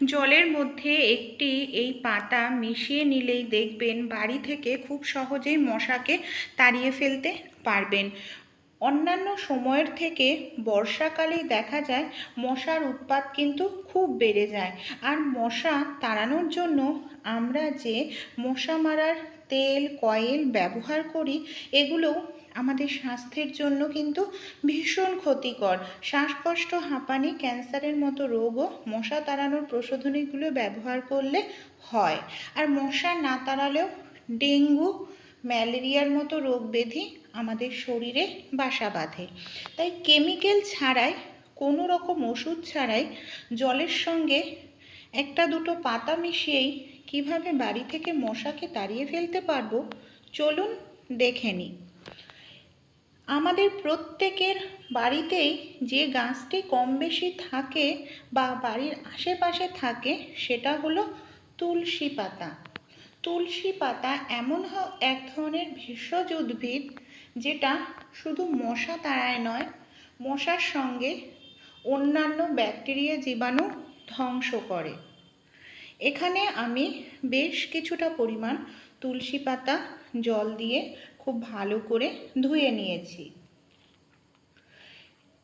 জলের মধ্যে একটি এই পাতা মিশিয়ে নিলেই দেখবেন বাড়ি থেকে খুব সহজেই মশাকে তাড়িয়ে ফেলতে পারবেন। অন্যান্য সময়ের থেকে বর্ষাকালেই দেখা যায় মশার উৎপাত কিন্তু খুব বেড়ে যায়। আর মশা তাড়ানোর জন্য আমরা যে মশা মারার তেল, কয়েল ব্যবহার করি, এগুলো আমাদের স্বাস্থ্যের জন্য কিন্তু ভীষণ ক্ষতিকর। শ্বাসকষ্ট, হাঁপানি, ক্যান্সারের মতো রোগও মশা তাড়ানোর প্রশোধনীগুলো ব্যবহার করলে হয়। আর মশা না তাড়ালেও ডেঙ্গু, ম্যালেরিয়ার মতো রোগ ব্যাধি আমাদের শরীরে বাসা বাঁধে। তাই কেমিক্যাল ছাড়াই, কোনো রকম ওষুধ ছাড়াই জলের সঙ্গে একটা দুটো পাতা মিশিয়েই কীভাবে বাড়ি থেকে মশাকে তাড়িয়ে ফেলতে পারব, চলুন দেখে নিই আমাদের প্রত্যেকের বাড়িতেই যে গাছটি কম বেশি থাকে বা বাড়ির আশেপাশে থাকে, সেটা হলো তুলসী পাতা। তুলসী পাতা এমন এক ধরনের ভেষজ উদ্ভিদ যেটা শুধু মশা তাড়ায় নয়, মশার সঙ্গে অন্যান্য ব্যাকটেরিয়া জীবাণু ধ্বংস করে। এখানে আমি বেশ কিছুটা পরিমাণ তুলসী পাতা জল দিয়ে খুব ভালো করে ধুয়ে নিয়েছি।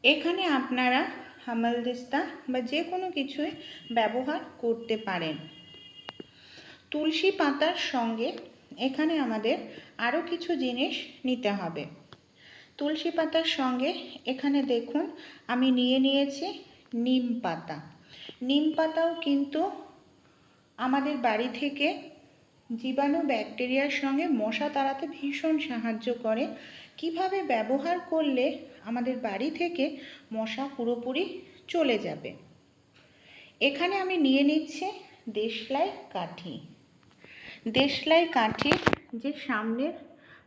এখানে আপনারা হামালদিস্তা বা যে কোনো কিছুই ব্যবহার করতে পারেন। তুলসী পাতার সঙ্গে এখানে আমাদের আরও কিছু জিনিস নিতে হবে। তুলসী পাতার সঙ্গে এখানে দেখুন, আমি নিয়ে নিয়েছি নিম পাতা। নিম পাতাও কিন্তু আমাদের বাড়ি থেকে জীবাণু ব্যাকটেরিয়ার সঙ্গে মশা তাড়াতে ভীষণ সাহায্য করে। কীভাবে ব্যবহার করলে আমাদের বাড়ি থেকে মশা পুরোপুরি চলে যাবে? এখানে আমি নিয়ে নিচ্ছি দেশলাই কাঠি। দেশলাই কাঠির যে সামনের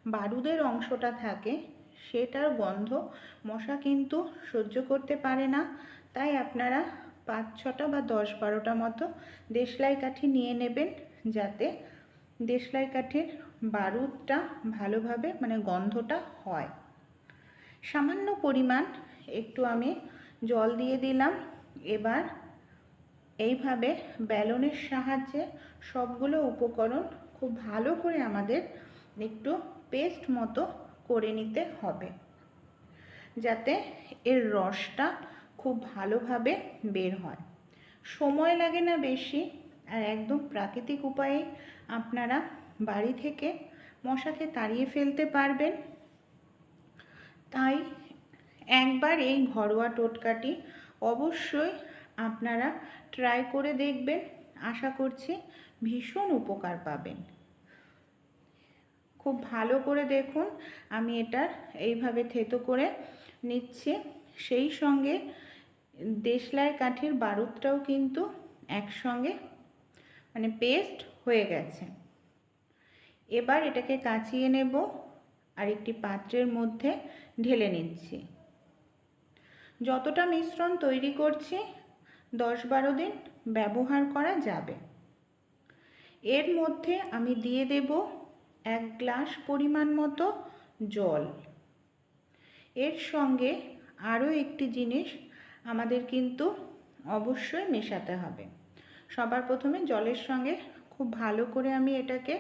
বারুদের অংশটা থাকে, সেটার গন্ধ মশা কিন্তু সহ্য করতে পারে না। তাই আপনারা পাঁচ ছটা বা দশ বারোটা মতো দেশলাই কাঠি নিয়ে নেবেন যাতে দেশলাই কাঠির বারুদটা ভালোভাবে মানে গন্ধটা হয়। সামান্য পরিমাণ একটু আমি জল দিয়ে দিলাম। এবার এইভাবে ব্যালনের সাহায্যে সবগুলো উপকরণ খুব ভালো করে আমাদের একটু পেস্ট মতো করে নিতে হবে। যাতে এর রসটা খুব ভালোভাবে বের হয়। সময় লাগে না বেশি আর একদম প্রাকৃতিক উপায়ে আপনারা বাড়ি থেকে মশাকে তাড়িয়ে ফেলতে পারবেন। তাই একবার এই ঘরোয়া টোটকাটি অবশ্যই আপনারা ট্রাই করে দেখবেন। আশা করছি ভীষণ উপকার পাবেন। খুব ভালো করে দেখুন, আমি এটা এইভাবে থেতো করে নিচ্ছি। সেই সঙ্গে দেশলাই কাঠির বারুদটাও কিন্তু একসঙ্গে মানে পেস্ট হয়ে গেছে। এবার এটাকে কাচিয়ে নেব আর একটি পাত্রের মধ্যে ঢেলে নিচ্ছি। যতটা মিশ্রণ তৈরি করছি, দশ বারো দিন ব্যবহার করা যাবে। এর মধ্যে আমি দিয়ে দেব এক গ্লাস পরিমাণ মতো জল। এর সঙ্গে আরও একটি জিনিস আমাদের কিন্তু অবশ্যই মেশাতে হবে। সবার প্রথমে জলের সঙ্গে খুব ভালো করে আমি এটাকে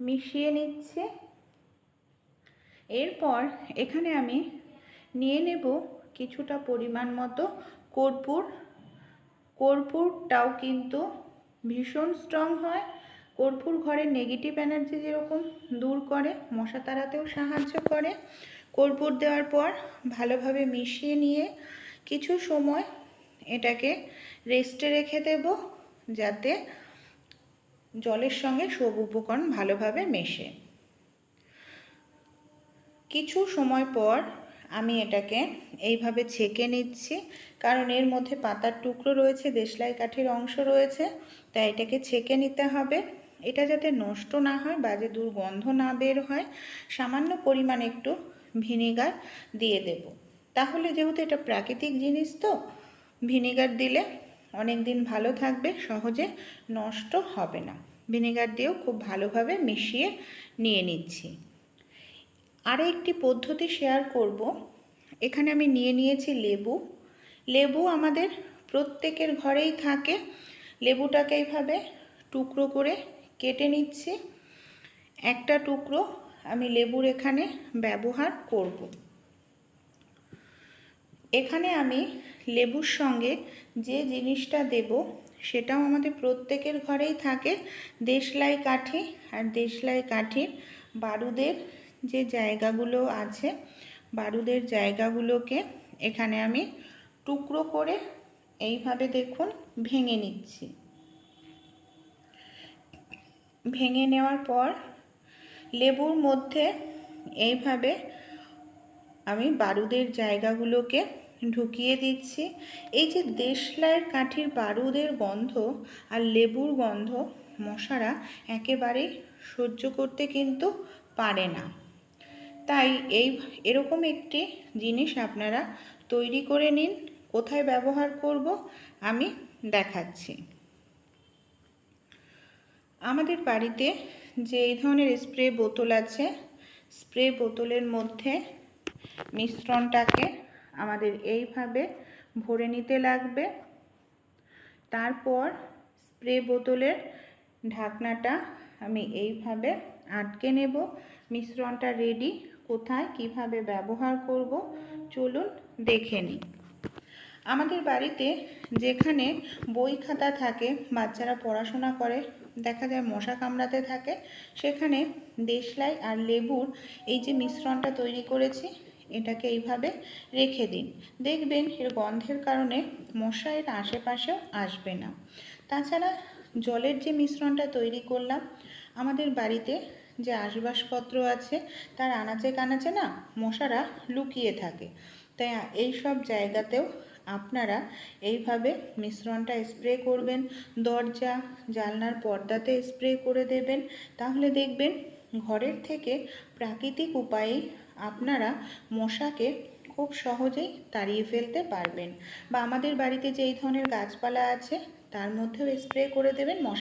মিশিয়ে নিচ্ছি। এরপর এখানে আমি নিয়ে নেব কিছুটা পরিমাণ মতো কর্পূর। কর্পূরটাও কিন্তু ভীষণ স্ট্রং হয়। কর্পূর ঘরের নেগেটিভ এনার্জি যেরকম দূর করে, মশা তাড়াতেও সাহায্য করে। কর্পূর দেওয়ার পর ভালোভাবে মিশিয়ে নিয়ে কিছু সময় এটাকে রেস্টে রেখে দেব যাতে জলের সঙ্গে সব উপকরণ ভালোভাবে মেশে। কিছু সময় পর আমি এটাকে এইভাবে ছেঁকে নিচ্ছি, কারণ এর মধ্যে পাতার টুকরো রয়েছে, দেশলাই কাঠির অংশ রয়েছে, তাই এটাকে ছেঁকে নিতে হবে। এটা যাতে নষ্ট না হয়, বাজে দুর্গন্ধ না বের হয়, সামান্য পরিমাণ একটু ভিনেগার দিয়ে দেব। তাহলে যেহেতু এটা প্রাকৃতিক জিনিস তো, ভিনেগার দিলে অনেক দিন ভালো থাকবে, সহজে নষ্ট হবে না। ভিনেগার দিয়েও খুব ভালোভাবে মিশিয়ে নিয়ে নিচ্ছি। আরও একটি পদ্ধতি শেয়ার করব। এখানে আমি নিয়ে নিয়েছি লেবু। লেবু আমাদের প্রত্যেকের ঘরেই থাকে। লেবুটাকে এইভাবে টুকরো করে কেটে নিচ্ছি। একটা টুকরো আমি লেবুর এখানে ব্যবহার করব। এখানে আমি লেবুর সঙ্গে যে জিনিসটা দেব সেটাও আমাদের প্রত্যেকের ঘরেই থাকে। দেশলাই কাঠি আর দেশলাই কাঠির বারুদের যে জায়গাগুলো আছে, বারুদের জায়গাগুলোকে এখানে আমি টুকরো করে এইভাবে দেখুন ভেঙে নিচ্ছি। ভেঙে নেওয়ার পর লেবুর মধ্যে এইভাবে আমি বারুদের জায়গাগুলোকে ঢুকিয়ে দিচ্ছি। এই যে দেশলাইয়ের কাঠির বারুদের গন্ধ আর লেবুর গন্ধ মশারা একেবারেই সহ্য করতে কিন্তু পারে না। তাই এই এরকম একটি জিনিস আপনারা তৈরি করে নিন। কোথায় ব্যবহার করব আমি দেখাচ্ছি। আমাদের বাড়িতে যে এই ধরনের স্প্রে বোতল আছে, স্প্রে বোতলের মধ্যে মিশ্রণটাকে আমাদের এইভাবে ভরে নিতে লাগবে। তারপর স্প্রে বোতলের ঢাকনাটা আমি এইভাবে আটকে নেব। মিশ্রণটা রেডি কোথায়, কীভাবে ব্যবহার করব, চলুন দেখে নিই। আমাদের বাড়িতে যেখানে বই খাতা থাকে, বাচ্চারা পড়াশোনা করে দেখা যায় মশা কামড়াতে থাকে। সেখানে দেশলাই আর লেবুর এই যে মিশ্রণটা তৈরি করেছি, এটাকে এইভাবে রেখে দিন। দেখবেন এর গন্ধের কারণে মশা এর আশেপাশেও আসবে না। তাছাড়া জলের যে মিশ্রণটা তৈরি করলাম, আমাদের বাড়িতে যে আসবাবপত্র আছে, তার আনাচে কানাচে না মশারা লুকিয়ে থাকে। তাই এই সব জায়গাতেও আপনারা এইভাবে মিশ্রণটা স্প্রে করবেন, দরজা, জানলার পর্দাতে স্প্রে করে দেবেন। তাহলে দেখবেন ঘরের থেকে প্রাকৃতিক উপায়ে আপনারা মশাকে খুব সহজেই তাড়িয়ে ফেলতে পারবেন। বা আমাদের বাড়িতে যেই ধরনের গাছপালা আছে, তার মধ্যেও স্প্রে করে দেবেন মশা।